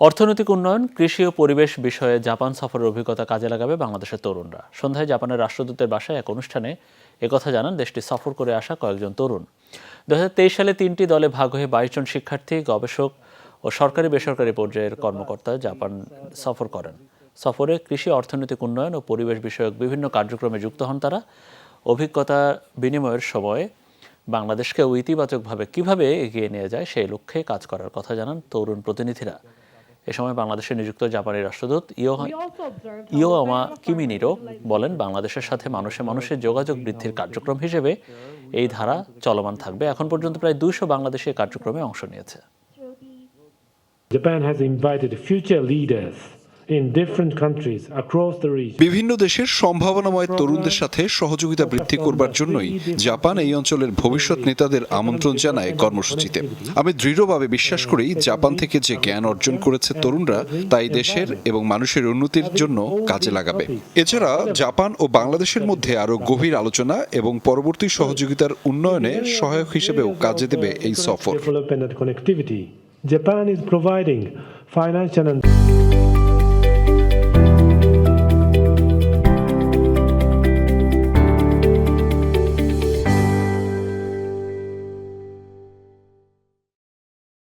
অর্থনৈতিক উন্নয়ন, কৃষি ও পরিবেশ বিষয়ে জাপান সফরের অভিজ্ঞতা কাজে লাগাবে বাংলাদেশের তরুণরা। সন্ধ্যায় জাপানের রাষ্ট্রদূতের বাসায় এক অনুষ্ঠানে একথা জানান দেশটি সফর করে আসা কয়েকজন তরুণ। দু হাজার তেইশ সালে তিনটি দলে ভাগ হয়ে বাইশ জন শিক্ষার্থী, গবেষক ও সরকারি বেসরকারি পর্যায়ের কর্মকর্তা জাপান সফর করেন। সফরে কৃষি, অর্থনৈতিক উন্নয়ন ও পরিবেশ বিষয়ক বিভিন্ন কার্যক্রমে যুক্ত হন তারা। অভিজ্ঞতা বিনিময়ের সময় বাংলাদেশকেও ইতিবাচকভাবে কীভাবে এগিয়ে নিয়ে যায় সেই লক্ষ্যে কাজ করার কথা জানান তরুণ প্রতিনিধিরা। এ সময় বাংলাদেশে নিযুক্ত জাপানি রাষ্ট্রদূত ইও ইয়োমা কিমিনিরো বলেন বাংলাদেশের সাথে মানুষে মানুষের যোগাযোগ বৃদ্ধির কার্যক্রম হিসেবে এই ধারা চলমান থাকবে। এখন পর্যন্ত প্রায় দুইশো বাংলাদেশি কার্যক্রমে অংশ নিয়েছে। Japan has invited future leaders in different countries across the region. বিভিন্ন দেশের সম্ভাবনাময় তরুণদের সাথে সহযোগিতা বৃদ্ধি করবার জন্যই জাপান এই অঞ্চলের ভবিষ্যৎ নেতাদের আমন্ত্রণ জানায় কর্মসূচিতে আমি দৃঢ়ভাবে বিশ্বাস করি জাপান থেকে যে জ্ঞান অর্জন করেছে তরুণরা তাই দেশের এবং মানুষের উন্নতির জন্য কাজে লাগাবে এছাড়া জাপান ও বাংলাদেশের মধ্যে আরও গভীর আলোচনা এবং পরবর্তী সহযোগিতার উন্নয়নে সহায়ক হিসেবেও কাজে দেবে এই সফর. Japan is providing financial and